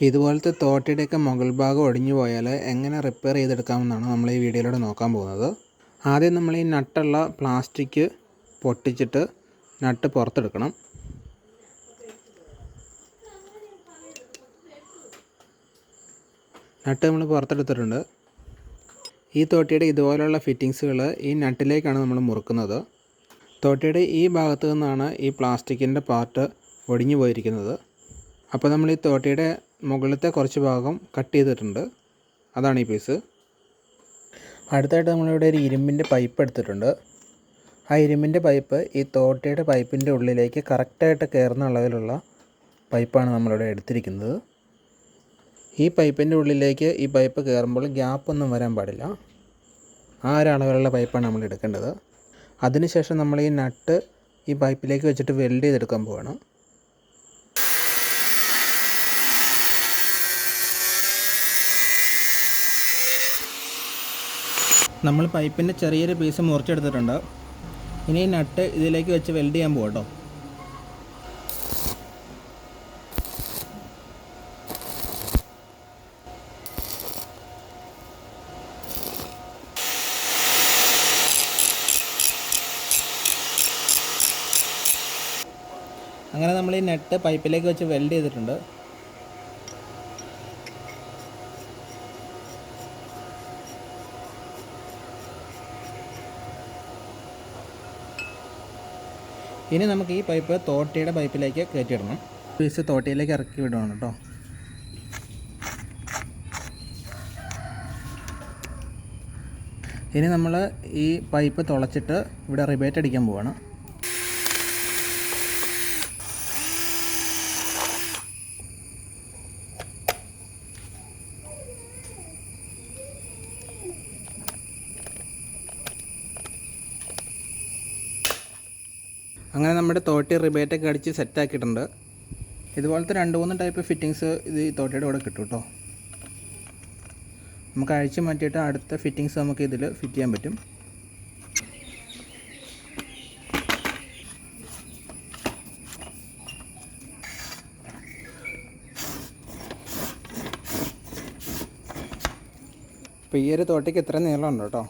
ഇതുപോലത്തെ തോട്ടിയുടെയൊക്കെ മുകൾ ഭാഗം ഒടിഞ്ഞു പോയാൽ എങ്ങനെ റിപ്പയർ ചെയ്തെടുക്കാമെന്നാണ് നമ്മൾ ഈ വീഡിയോയിലൂടെ നോക്കാൻ പോകുന്നത്. ആദ്യം നമ്മൾ ഈ നട്ടുള്ള പ്ലാസ്റ്റിക് പൊട്ടിച്ചിട്ട് നട്ട് പുറത്തെടുക്കണം. നട്ട് നമ്മൾ പുറത്തെടുത്തിട്ടുണ്ട്. ഈ തോട്ടിയുടെ ഇതുപോലെയുള്ള ഫിറ്റിങ്സുകൾ ഈ നട്ടിലേക്കാണ് നമ്മൾ മുറുക്കുന്നത്. തോട്ടിയുടെ ഈ ഭാഗത്തു നിന്നാണ് ഈ പ്ലാസ്റ്റിക്കിന്റെ പാർട്ട് ഒടിഞ്ഞു പോയിരിക്കുന്നത്. അപ്പോൾ നമ്മൾ ഈ തോട്ടിയുടെ മുകളിലത്തെ കുറച്ച് ഭാഗം കട്ട് ചെയ്തിട്ടുണ്ട്. അതാണ് ഈ പീസ് അടുത്തായിട്ട് നമ്മളിവിടെ ഒരു ഇരുമ്പിന്റെ പൈപ്പ് എടുത്തിട്ടുണ്ട്. ആ ഇരുമ്പിന്റെ പൈപ്പ് ഈ തോട്ടയുടെ പൈപ്പിന്റെ ഉള്ളിലേക്ക് കറക്റ്റായിട്ട് കയറുന്ന അളവിലുള്ള പൈപ്പാണ് നമ്മളിവിടെ എടുത്തിരിക്കുന്നത്. ഈ പൈപ്പിന്റെ ഉള്ളിലേക്ക് ഈ പൈപ്പ് കയറുമ്പോൾ ഗ്യാപ്പൊന്നും വരാൻ പാടില്ല. ആ ഒരു അളവിലുള്ള പൈപ്പാണ് നമ്മൾ എടുക്കേണ്ടത്. അതിനുശേഷം നമ്മൾ ഈ നട്ട് ഈ പൈപ്പിലേക്ക് വെച്ചിട്ട് വെൽഡ് ചെയ്തെടുക്കാൻ പോവാണ്. നമ്മൾ പൈപ്പിന്റെ ചെറിയൊരു പീസ് മുറിച്ചെടുത്തിട്ടുണ്ട്. ഇനി നട്ട് ഇതിലേക്ക് വെച്ച് വെൽഡ് ചെയ്യാൻ പോകട്ടോ അങ്ങനെ നമ്മൾ ഈ നെറ്റ് പൈപ്പിലേക്ക് വെച്ച് വെൽഡ് ചെയ്തിട്ടുണ്ട്. ഇനി നമുക്ക് ഈ പൈപ്പ് തോട്ടിയുടെ പൈപ്പിലേക്ക് കയറ്റിയിടണം. പീസ് തോട്ടിയിലേക്ക് ഇറക്കി വിടണം കേട്ടോ. ഇനി നമ്മൾ ഈ പൈപ്പ് തുളച്ചിട്ട് ഇവിടെ റിബേറ്റ് അടിക്കാൻ പോവാണ്. അങ്ങനെ നമ്മുടെ തോട്ടി റിബേറ്റൊക്കെ അടിച്ച് സെറ്റാക്കിയിട്ടുണ്ട്. ഇതുപോലത്തെ രണ്ട് മൂന്ന് ടൈപ്പ് ഫിറ്റിങ്സ് ഇത് ഈ തോട്ടിയുടെ കൂടെ കിട്ടും കേട്ടോ നമുക്ക് അഴിച്ച് മാറ്റിയിട്ട് അടുത്ത ഫിറ്റിങ്സ് നമുക്ക് ഇതിൽ ഫിറ്റ് ചെയ്യാൻ പറ്റും. അപ്പോൾ ഈ ഒരു തോട്ടിക്ക് ഇത്ര നീളമുണ്ട് കേട്ടോ